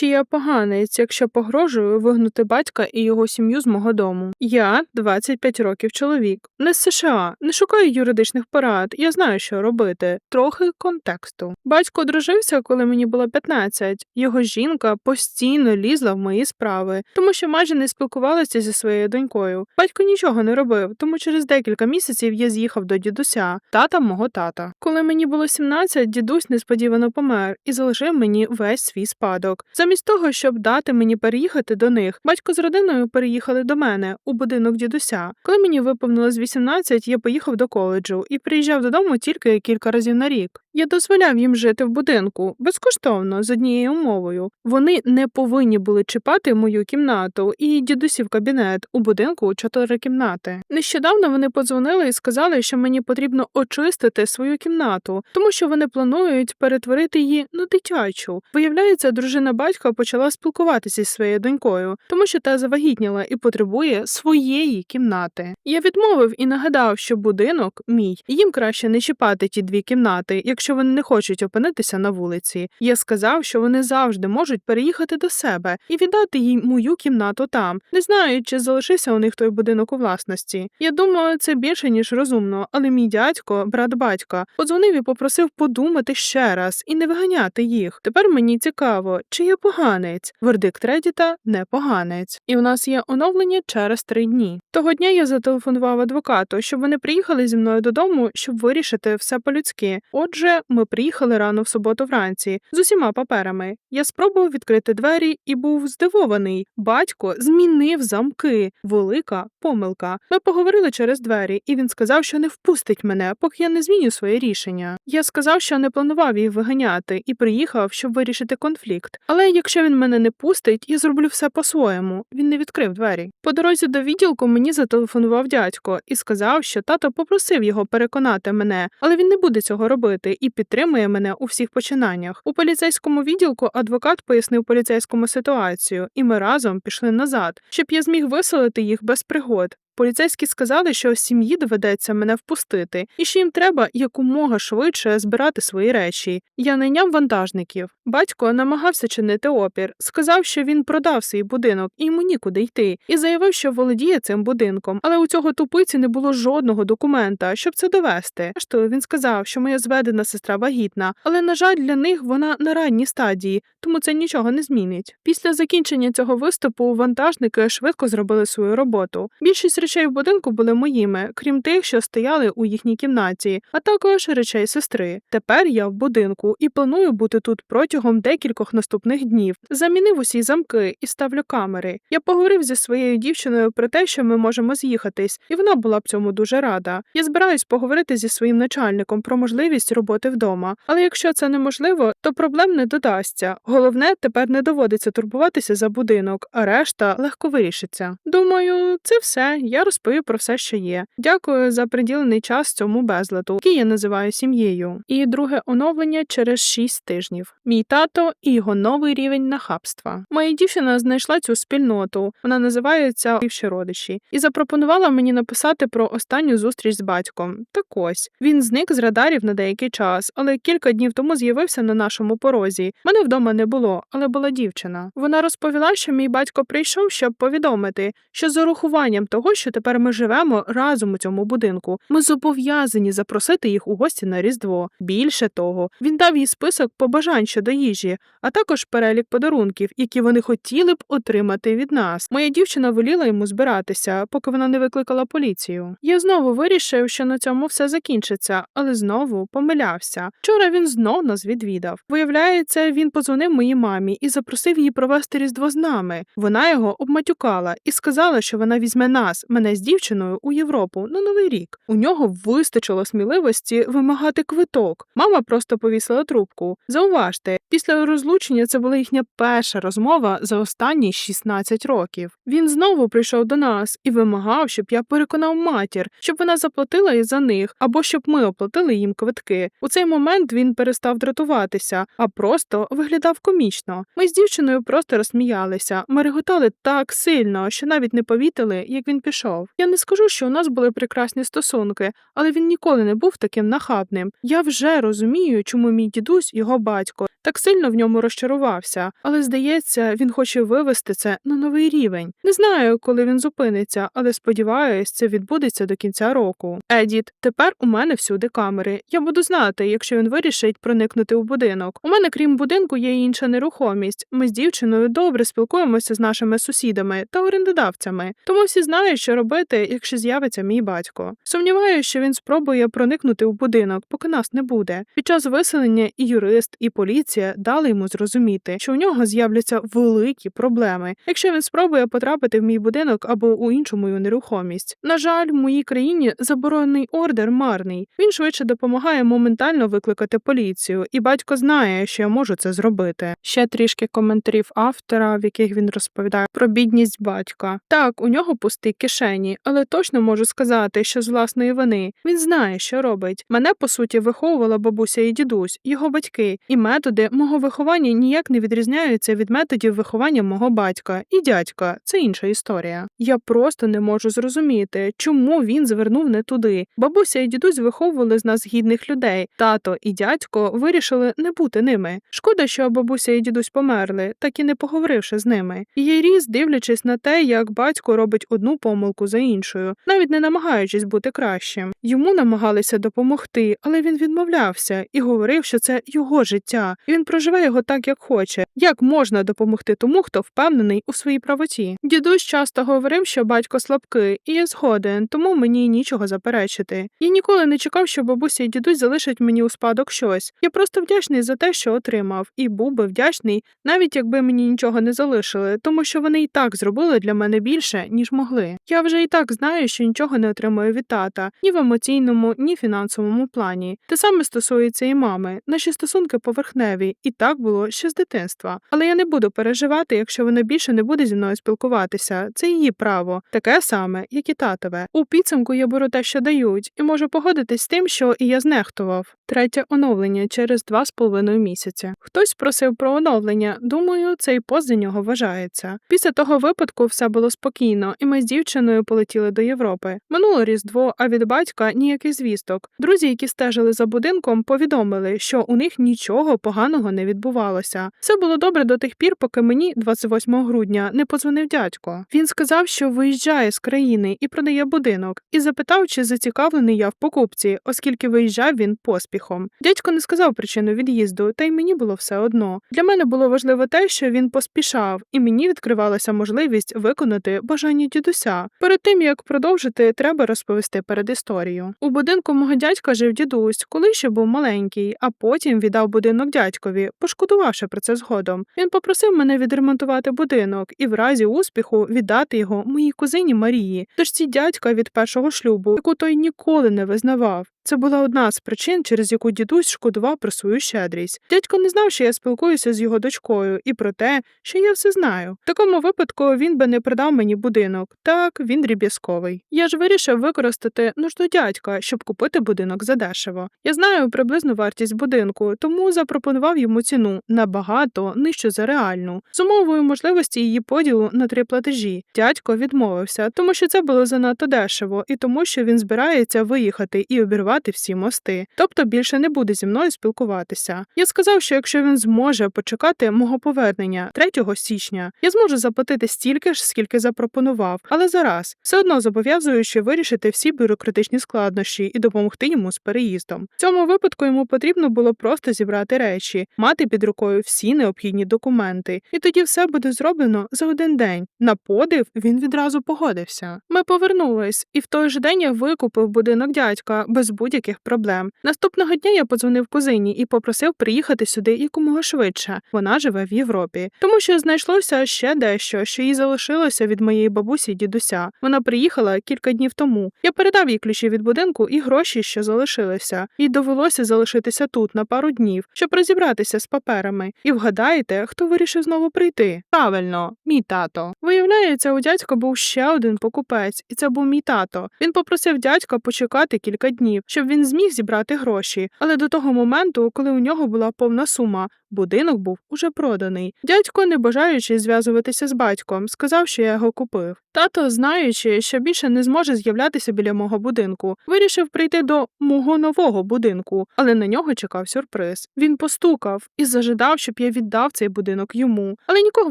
Чи я поганець, якщо погрожую вигнути батька і його сім'ю з мого дому? Я 25 років чоловік, не з США, не шукаю юридичних порад. Я знаю, що робити. Трохи контексту. Батько одружився, коли мені було 15. Його жінка постійно лізла в мої справи, тому що майже не спілкувалася зі своєю донькою. Батько нічого не робив, тому через декілька місяців я з'їхав до дідуся, тата мого тата. Коли мені було 17, дідусь несподівано помер і залишив мені весь свій спадок. Замість того, щоб дати мені переїхати до них, батько з родиною переїхали до мене у будинок дідуся. Коли мені виповнилось 18, я поїхав до коледжу і приїжджав додому тільки кілька разів на рік. Я дозволяв їм жити в будинку безкоштовно з однією умовою. Вони не повинні були чіпати мою кімнату і дідусів кабінет у будинку чотири кімнати. Нещодавно вони подзвонили і сказали, що мені потрібно очистити свою кімнату, тому що вони планують перетворити її на дитячу. Виявляється, дружина батька почала спілкуватися зі своєю донькою, тому що та завагітніла і потребує своєї кімнати. Я відмовив і нагадав, що будинок мій, їм краще не чіпати ті дві кімнати, якщо вони не хочуть опинитися на вулиці. Я сказав, що вони завжди можуть переїхати до себе і віддати їй мою кімнату там, не знаю, чи залишився у них той будинок у власності. Я думаю, це більше ніж розумно, але мій дядько, брат батька, подзвонив і попросив подумати ще раз і не виганяти їх. Тепер мені цікаво, чи я поганець. Вердикт Редіта не поганець. І у нас є оновлення через три дні. Того дня я зателефонував адвокату, щоб вони приїхали зі мною додому, щоб вирішити все по-людськи. Отже, ми приїхали рано в суботу вранці з усіма паперами. Я спробував відкрити двері і був здивований. Батько змінив замки. Велика помилка. Ми поговорили через двері, і він сказав, що не впустить мене, поки я не зміню своє рішення. Я сказав, що не планував їх виганяти, і приїхав, щоб вирішити конфлікт. Але якщо він мене не пустить, я зроблю все по-своєму. Він не відкрив двері. По дорозі до відділку мені зателефонував дядько і сказав, що тато попросив його переконати мене, але він не буде цього робити і підтримує мене у всіх починаннях. У поліцейському відділку адвокат пояснив поліцейському ситуацію, і ми разом пішли назад, щоб я зміг виселити їх без пригод. Поліцейські сказали, що сім'ї доведеться мене впустити, і що їм треба якомога швидше збирати свої речі. Я найняв вантажників. Батько намагався чинити опір, сказав, що він продав свій будинок і йому нікуди йти, і заявив, що володіє цим будинком. Але у цього тупиці не було жодного документа, щоб це довести. Рештою він сказав, що моя зведена сестра вагітна, але на жаль, для них вона на ранній стадії, тому це нічого не змінить. Після закінчення цього виступу вантажники швидко зробили свою роботу. Більшість речей в будинку були моїми, крім тих, що стояли у їхній кімнаті, а також речей сестри. Тепер я в будинку і планую бути тут протягом декількох наступних днів. Замінив усі замки і ставлю камери. Я поговорив зі своєю дівчиною про те, що ми можемо з'їхатись, і вона була б цьому дуже рада. Я збираюсь поговорити зі своїм начальником про можливість роботи вдома. Але якщо це неможливо, то проблем не додасться. Головне, тепер не доводиться турбуватися за будинок, а решта легко вирішиться. Думаю, це все. Я розповів про все, що є. Дякую за приділений час цьому безладу, який я називаю сім'єю. І друге оновлення через 6 тижнів. Мій тато і його новий рівень нахабства. Моя дівчина знайшла цю спільноту. Вона називається «Бивші родичі, і запропонувала мені написати про останню зустріч з батьком. Так ось він зник з радарів на деякий час, але кілька днів тому з'явився на нашому порозі. Мене вдома не було, але була дівчина. Вона розповіла, що мій батько прийшов, щоб повідомити, що з урахуванням того, що тепер ми живемо разом у цьому будинку, ми зобов'язані запросити їх у гості на Різдво. Більше того, він дав їй список побажань щодо їжі, а також перелік подарунків, які вони хотіли б отримати від нас. Моя дівчина воліла йому збиратися, поки вона не викликала поліцію. Я знову вирішив, що на цьому все закінчиться, але знову помилявся. Вчора він знов нас відвідав. Виявляється, він позвонив моїй мамі і запросив її провести різдво з нами. Вона його обматюкала і сказала, що вона візьме нас, мене з дівчиною, у Європу на новий рік. У нього вистачило сміливості вимагати квиток. Мама просто повісила трубку. Зауважте, після розлучення це була їхня перша розмова за останні 16 років. Він знову прийшов до нас і вимагав, щоб я переконав матір, щоб вона заплатила і за них, або щоб ми оплатили їм квитки. У цей момент він перестав дратуватися, а просто виглядав комічно. Ми з дівчиною просто розсміялися. Ми реготали так сильно, що навіть не повітили, як він пішов. Я не скажу, що у нас були прекрасні стосунки, але він ніколи не був таким нахабним. Я вже розумію, чому мій дідусь, його батько, так сильно в ньому розчарувався, але здається, він хоче вивести це на новий рівень. Не знаю, коли він зупиниться, але сподіваюсь, це відбудеться до кінця року. Едіт, тепер у мене всюди камери. Я буду знати, якщо він вирішить проникнути у будинок. У мене, крім будинку, є інша нерухомість. Ми з дівчиною добре спілкуємося з нашими сусідами та орендодавцями, тому всі знають, що робити, якщо з'явиться мій батько. Сумніваюся, що він спробує проникнути у будинок, поки нас не буде. Під час виселення і юрист, і поліція дали йому зрозуміти, що у нього з'являться великі проблеми, якщо він спробує потрапити в мій будинок або у іншу мою нерухомість. На жаль, в моїй країні заборонений ордер марний. Він швидше допомагає моментально викликати поліцію, і батько знає, що я можу це зробити. Ще трішки коментарів автора, в яких він розповідає про бідність батька. Так, у нього пусті кишені, але точно можу сказати, що з власної вини він знає, що робить. Мене по суті виховувала бабуся і дідусь, його батьки, і методи мого виховання ніяк не відрізняються від методів виховання мого батька і дядька. Це інша історія. Я просто не можу зрозуміти, чому він звернув не туди. Бабуся і дідусь виховували з нас гідних людей. Тато і дядько вирішили не бути ними. Шкода, що бабуся і дідусь померли, так і не поговоривши з ними. Я ріс, дивлячись на те, як батько робить одну помилку за іншою, навіть не намагаючись бути кращим. Йому намагалися допомогти, але він відмовлявся і говорив, що це його життя, він проживе його так, як хоче. Як можна допомогти тому, хто впевнений у своїй правоті? Дідусь часто говорив, що батько слабкий, і я згоден, тому мені нічого заперечити. Я ніколи не чекав, що бабуся і дідусь залишать мені у спадок щось. Я просто вдячний за те, що отримав, і був би вдячний, навіть якби мені нічого не залишили, тому що вони і так зробили для мене більше, ніж могли. Я вже і так знаю, що нічого не отримую від тата ні в емоційному, ні фінансовому плані. Те саме стосується і мами. Наші стосунки поверхневі, і так було ще з дитинства. Але я не буду переживати, якщо вона більше не буде зі мною спілкуватися. Це її право, таке саме, як і татове. У підсумку я беру те, що дають, і можу погодитись з тим, що і я знехтував. Третє оновлення через два з половиною місяці. Хтось просив про оновлення. Думаю, цей пост за нього вважається. Після того випадку все було спокійно, і ми з дівчиною полетіли до Європи. Минуло різдво, а від батька ніяких звісток. Друзі, які стежили за будинком, повідомили, що у них нічого поганого не відбувалося. Все було добре до тих пір, поки мені, 28 грудня, не подзвонив дядько. Він сказав, що виїжджає з країни і продає будинок, і запитав, чи зацікавлений я в покупці, оскільки виїжджав він поспіхом. Дядько не сказав причину від'їзду, та й мені було все одно. Для мене було важливо те, що він поспішав, і мені відкривалася можливість виконати бажання дідуся. Перед тим як продовжити, треба розповісти перед історією. У будинку мого дядька жив дідусь, коли ще був маленький, а потім віддав будинок дядькові, пошкодувавши про це згодом. Він попросив мене відремонтувати будинок і в разі успіху віддати його моїй кузині Марії, дочці дядька від першого шлюбу, яку той ніколи не визнавав. Це була одна з причин, через яку дідусь шкодував про свою щедрість. Дядько не знав, що я спілкуюся з його дочкою, і про те, що я все знаю. В такому випадку він би не продав мені будинок. Так, він дріб'язковий. Я ж вирішив використати нужду дядька, щоб купити будинок задешево. Я знаю приблизну вартість будинку, тому запропонував йому ціну набагато нижчу за реальну, з умовою можливості її поділу на три платежі. Дядько відмовився, тому що це було занадто дешево, і тому, що він збирається виїхати і обірвати всі мости, тобто більше не буде зі мною спілкуватися. Я сказав, що якщо він зможе почекати мого повернення 3 січня, я зможу заплатити стільки ж, скільки запропонував, але зараз все одно зобов'язуючи вирішити всі бюрократичні складнощі і допомогти йому з переїздом. В цьому випадку йому потрібно було просто зібрати речі, мати під рукою всі необхідні документи, і тоді все буде зроблено за один день. На подив він відразу погодився. Ми повернулись, і в той же день я викупив будинок дядька без будь-яких проблем. Наступного дня я подзвонив кузині і попросив приїхати сюди якомога швидше. Вона живе в Європі, тому що знайшлося ще дещо, що їй залишилося від моєї бабусі й дідуся. Вона приїхала кілька днів тому. Я передав їй ключі від будинку і гроші, що залишилися. Їй довелося залишитися тут на пару днів, щоб розібратися з паперами. І вгадаєте, хто вирішив знову прийти? Правильно, мій тато. Виявляється, у дядька був ще один покупець, і це був мій тато. Він попросив дядька почекати кілька днів, щоб він зміг зібрати гроші. Але до того моменту, коли у нього була повна сума, будинок був уже проданий. Дядько, не бажаючи зв'язуватися з батьком, сказав, що я його купив. Тато, знаючи, що більше не зможе з'являтися біля мого будинку, вирішив прийти до мого нового будинку, але на нього чекав сюрприз. Він постукав і зажидав, щоб я віддав цей будинок йому. Але нікого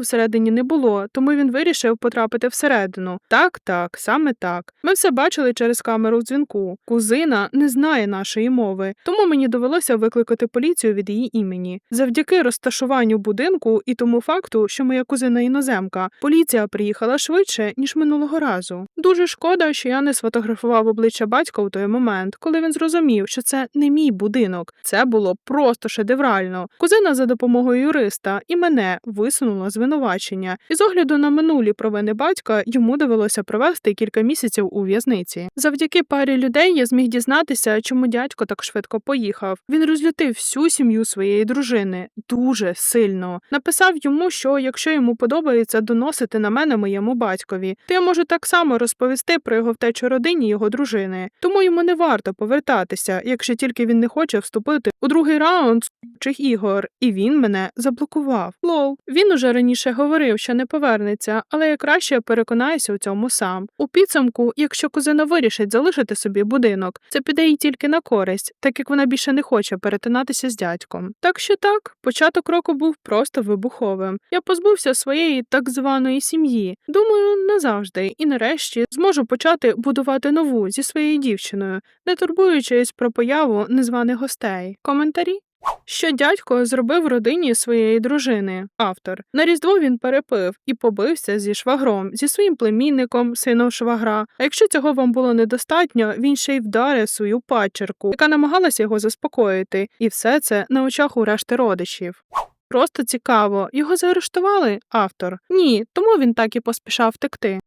всередині не було, тому він вирішив потрапити всередину. Так, так, саме так. Ми все бачили через камеру в дзвінку. Кузина не знає нашої мови, тому мені довелося викликати поліцію від її імені. Завдяки розташуванню будинку і тому факту, що моя кузина іноземка, поліція приїхала швидше ніж минулого разу. Дуже шкода, що я не сфотографував обличчя батька у той момент, коли він зрозумів, що це не мій будинок. Це було просто шедеврально. Кузина за допомогою юриста і мене висунула звинувачення. І з огляду на минулі провини батька йому довелося провести кілька місяців у в'язниці. Завдяки парі людей я зміг дізнатися, чому дядько так швидко поїхав. Він розлютив всю сім'ю своєї дружини дуже сильно. Написав йому, що якщо йому подобається доносити на мене моєму батькові, то я можу так само розповісти про його втечу родині його дружини. Тому йому не варто повертатися, якщо тільки він не хоче вступити у другий раунд чих ігор, і він мене заблокував. Лол. Він уже раніше говорив, що не повернеться, але я краще переконаюся у цьому сам. У підсумку, якщо кузина вирішить залишити собі будинок, це піде їй тільки на користь, так як вона більше не хоче перетинатися з дядьком. Так що так, початок року був просто вибуховим. Я позбувся своєї так званої сім'ї. Думаю, назавжди, і нарешті зможу почати будувати нову зі своєю дівчиною, не турбуючись про появу незваних гостей. Коментарі? Що дядько зробив родині своєї дружини, автор. На Різдво він перепив і побився зі швагром, зі своїм племінником, сином швагра. А якщо цього вам було недостатньо, він ще й вдарив свою падчерку, яка намагалася його заспокоїти, і все це на очах у решти родичів. Просто цікаво, його заарештували автор? Ні, тому він так і поспішав втекти.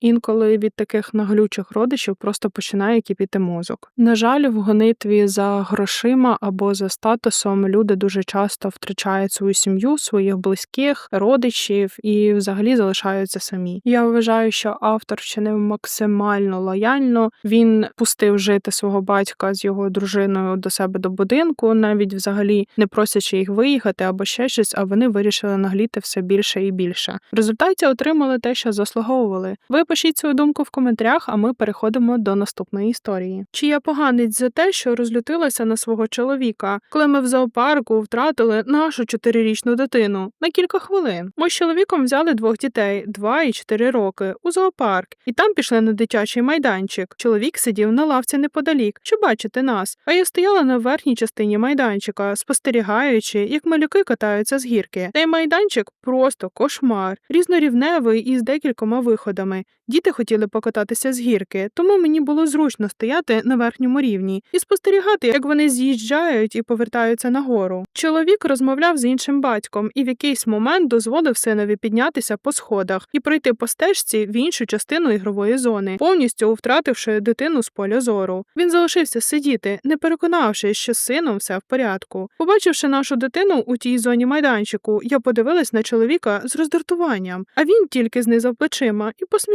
Інколи від таких наглючих родичів просто починає кипіти мозок. На жаль, в гонитві за грошима або за статусом люди дуже часто втрачають свою сім'ю, своїх близьких, родичів і взагалі залишаються самі. Я вважаю, що автор вчинив максимально лояльно. Він пустив жити свого батька з його дружиною до себе до будинку, навіть взагалі не просячи їх виїхати або ще щось, а вони вирішили нагліти все більше і більше. В результаті отримали те, що заслуговували. Ви пишіть свою думку в коментарях, а ми переходимо до наступної історії. Чи я поганець за те, що розлютилася на свого чоловіка, коли ми в зоопарку втратили нашу чотирирічну дитину на кілька хвилин? Ми з чоловіком взяли двох дітей, два і чотири роки, у зоопарк, і там пішли на дитячий майданчик. Чоловік сидів на лавці неподалік, щоб бачити нас. А я стояла на верхній частині майданчика, спостерігаючи, як малюки катаються з гірки. Цей майданчик просто кошмар, різнорівневий і з декількома виходами. Діти хотіли покататися з гірки, тому мені було зручно стояти на верхньому рівні і спостерігати, як вони з'їжджають і повертаються нагору. Чоловік розмовляв з іншим батьком і в якийсь момент дозволив синові піднятися по сходах і пройти по стежці в іншу частину ігрової зони, повністю втративши дитину з поля зору. Він залишився сидіти, не переконавшись, що з сином все в порядку. Побачивши нашу дитину у тій зоні майданчику, я подивилась на чоловіка з роздратуванням, а він тільки знизав плечима і посміявся.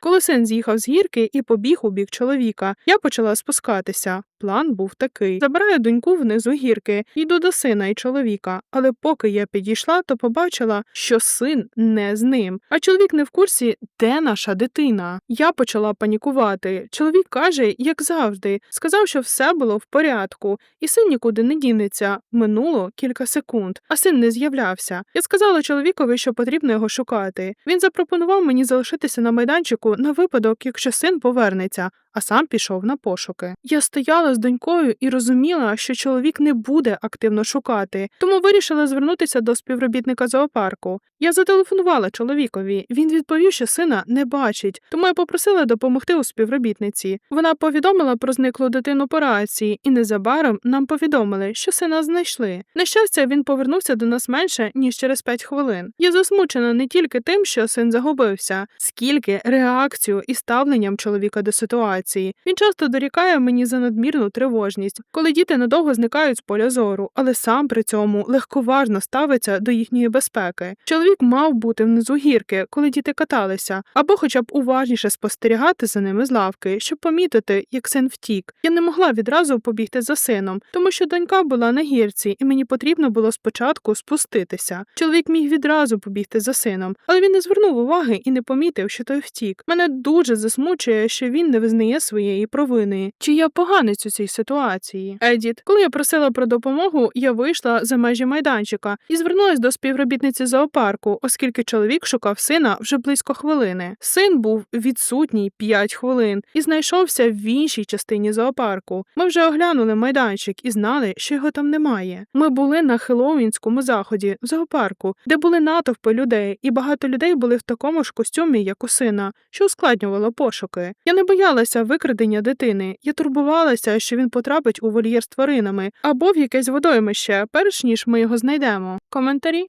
Коли син з'їхав з гірки і побіг у бік чоловіка, я почала спускатися. План був такий: забираю доньку внизу гірки, йду до сина і чоловіка. Але поки я підійшла, то побачила, що син не з ним. А чоловік не в курсі, де наша дитина. Я почала панікувати. Чоловік каже, як завжди, сказав, що все було в порядку, і син нікуди не дінеться. Минуло кілька секунд, а син не з'являвся. Я сказала чоловікові, що потрібно його шукати. Він запропонував мені залишитися на майданчику на випадок, якщо син повернеться. А сам пішов на пошуки. Я стояла з донькою і розуміла, що чоловік не буде активно шукати, тому вирішила звернутися до співробітника зоопарку. Я зателефонувала чоловікові. Він відповів, що сина не бачить, тому я попросила допомогти у співробітниці. Вона повідомила про зниклу дитину по рації, і незабаром нам повідомили, що сина знайшли. На щастя, він повернувся до нас менше ніж через 5 хвилин. Я засмучена не тільки тим, що син загубився, скільки реакцію і ставленням чоловіка до ситуації. Ситуації. Він часто дорікає мені за надмірну тривожність, коли діти надовго зникають з поля зору, але сам при цьому легковажно ставиться до їхньої безпеки. Чоловік мав бути внизу гірки, коли діти каталися, або хоча б уважніше спостерігати за ними з лавки, щоб помітити, як син втік. Я не могла відразу побігти за сином, тому що донька була на гірці, і мені потрібно було спочатку спуститися. Чоловік міг відразу побігти за сином, але він не звернув уваги і не помітив, що той втік. Мене дуже засмучує, що він не визнає своєї провини. Чи я поганець у цій ситуації? Едіт, коли я просила про допомогу, я вийшла за межі майданчика і звернулася до співробітниці зоопарку, оскільки чоловік шукав сина вже близько хвилини. Син був відсутній 5 хвилин і знайшовся в іншій частині зоопарку. Ми вже оглянули майданчик і знали, що його там немає. Ми були на хеллоуінському заході в зоопарку, де були натовпи людей, і багато людей були в такому ж костюмі, як у сина, що ускладнювало пошуки. Я не боялася викрадення дитини. Я турбувалася, що він потрапить у вольєр з тваринами або в якесь водоймище, перш ніж ми його знайдемо. Коментарі.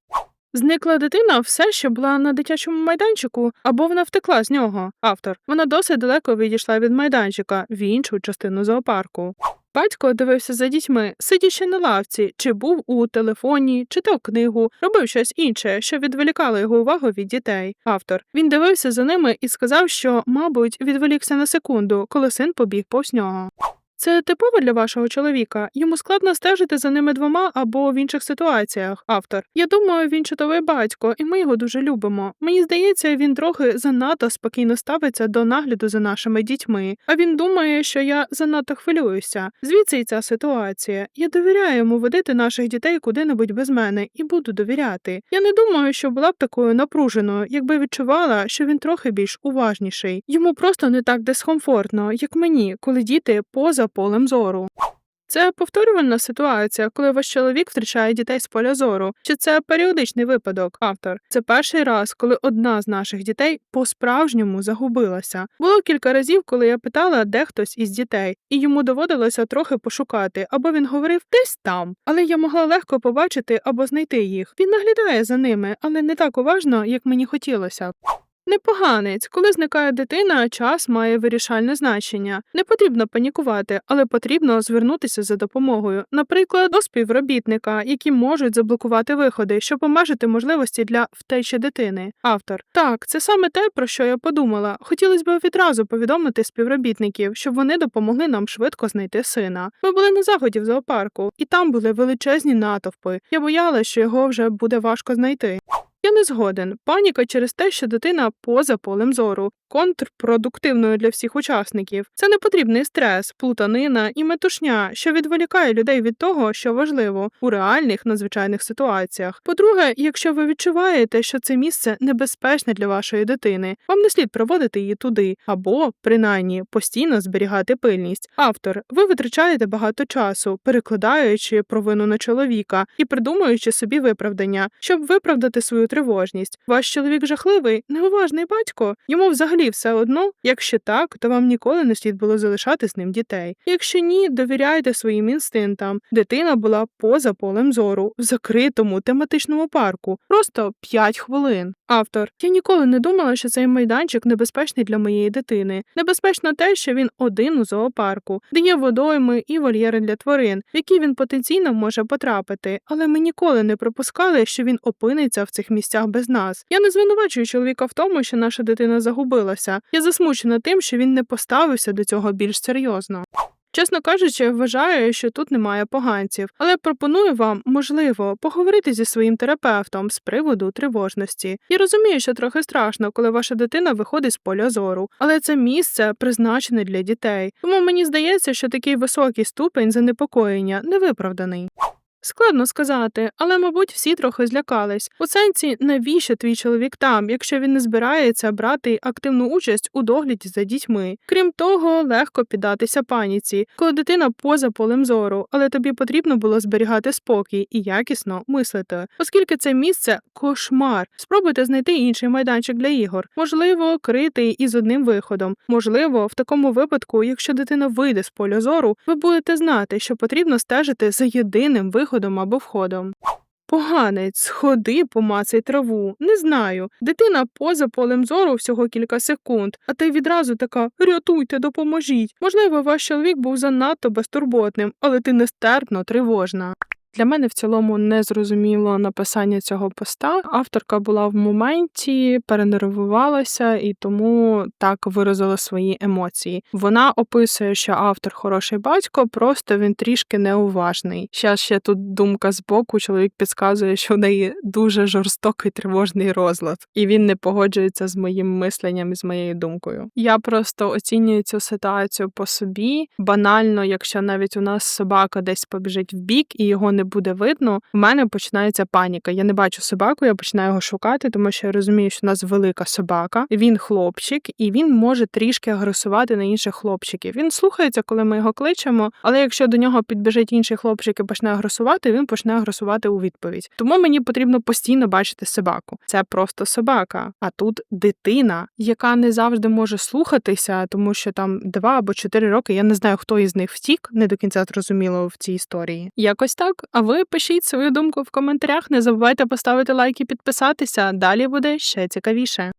Зникла дитина все ще була на дитячому майданчику, або вона втекла з нього. Автор. Вона досить далеко відійшла від майданчика в іншу частину зоопарку. Батько дивився за дітьми, сидячи на лавці, чи був у телефоні, читав книгу, робив щось інше, що відволікало його увагу від дітей. Автор він дивився за ними і сказав, що, мабуть, відволікся на секунду, коли син побіг повз нього. Це типово для вашого чоловіка. Йому складно стежити за ними двома або в інших ситуаціях. Автор. Я думаю, він чудовий батько, і ми його дуже любимо. Мені здається, він трохи занадто спокійно ставиться до нагляду за нашими дітьми. А він думає, що я занадто хвилююся. Звідси й ця ситуація. Я довіряю йому водити наших дітей куди-небудь без мене і буду довіряти. Я не думаю, що була б такою напруженою, якби відчувала, що він трохи більш уважніший. Йому просто не так дискомфортно, як мені, коли діти поза полем зору. Це повторювальна ситуація, коли ваш чоловік втрачає дітей з поля зору. Чи це періодичний випадок? Автор. Це перший раз, коли одна з наших дітей по-справжньому загубилася. Було кілька разів, коли я питала, де хтось із дітей, і йому доводилося трохи пошукати, або він говорив десь там. Але я могла легко побачити або знайти їх. Він наглядає за ними, але не так уважно, як мені хотілося. Непоганець, коли зникає дитина, час має вирішальне значення. Не потрібно панікувати, але потрібно звернутися за допомогою, наприклад, до співробітника, які можуть заблокувати виходи, щоб обмежити можливості для втечі дитини. Автор так, це саме те, про що я подумала. Хотілося б відразу повідомити співробітників, щоб вони допомогли нам швидко знайти сина. Ми були на заході в зоопарку, і там були величезні натовпи. Я боялася, що його вже буде важко знайти. Я не згоден. Паніка через те, що дитина поза полем зору, контрпродуктивною для всіх учасників. Це непотрібний стрес, плутанина і метушня, що відволікає людей від того, що важливо у реальних надзвичайних ситуаціях. По-друге, якщо ви відчуваєте, що це місце небезпечне для вашої дитини, вам не слід проводити її туди, або, принаймні, постійно зберігати пильність. Автор, ви витрачаєте багато часу, перекладаючи провину на чоловіка і придумуючи собі виправдання, щоб виправдати свою тривожність. Ваш чоловік жахливий, неуважний батько. Йому взагалі все одно. Якщо так, то вам ніколи не слід було залишати з ним дітей. Якщо ні, довіряйте своїм інстинктам. Дитина була поза полем зору, в закритому тематичному парку, просто 5 хвилин. Автор я ніколи не думала, що цей майданчик небезпечний для моєї дитини. Небезпечно те, що він один у зоопарку, де є водойми і вольєри для тварин, в які він потенційно може потрапити. Але ми ніколи не припускали, що він опиниться в цих місцях без нас. Я не звинувачую чоловіка в тому, що наша дитина загубилася. Я засмучена тим, що він не поставився до цього більш серйозно. Чесно кажучи, вважаю, що тут немає поганців, але пропоную вам, можливо, поговорити зі своїм терапевтом з приводу тривожності. Я розумію, що трохи страшно, коли ваша дитина виходить з поля зору, але це місце призначене для дітей. Тому мені здається, що такий високий ступень занепокоєння невиправданий. Складно сказати, але, мабуть, всі трохи злякались. У сенсі, навіщо твій чоловік там, якщо він не збирається брати активну участь у догляді за дітьми. Крім того, легко піддатися паніці, коли дитина поза полем зору, але тобі потрібно було зберігати спокій і якісно мислити, оскільки це місце кошмар. Спробуйте знайти інший майданчик для ігор, можливо, критий із одним виходом. Можливо, в такому випадку, якщо дитина вийде з поля зору, ви будете знати, що потрібно стежити за єдиним виходом або входом. Поганець, сходи, помацай траву. Не знаю. Дитина поза полем зору всього кілька секунд, а ти відразу така рятуйте, допоможіть. Можливо, ваш чоловік був занадто безтурботним, але ти нестерпно тривожна. Для мене в цілому не зрозуміло написання цього поста. Авторка була в моменті, перенервувалася і тому так виразила свої емоції. Вона описує, що автор хороший батько, просто він трішки неуважний. Ще ще тут думка з боку, чоловік підказує, що в неї дуже жорстокий тривожний розлад, і він не погоджується з моїм мисленням і з моєю думкою. Я просто оцінюю цю ситуацію по собі. Банально, якщо навіть у нас собака десь побіжить в бік і його не буде видно, в мене починається паніка. Я не бачу собаку, я починаю його шукати, тому що я розумію, що у нас велика собака. Він хлопчик, і він може трішки агресувати на інших хлопчиків. Він слухається, коли ми його кличемо, але якщо до нього підбіжить інший хлопчик і почне агресувати, він почне агресувати у відповідь. Тому мені потрібно постійно бачити собаку. Це просто собака. А тут дитина, яка не завжди може слухатися, тому що там два або чотири роки. Я не знаю, хто із них втік, не до кінця зрозуміло в цій історії. Якось так. А ви пишіть свою думку в коментарях. Не забувайте поставити лайк і підписатися. Далі буде ще цікавіше.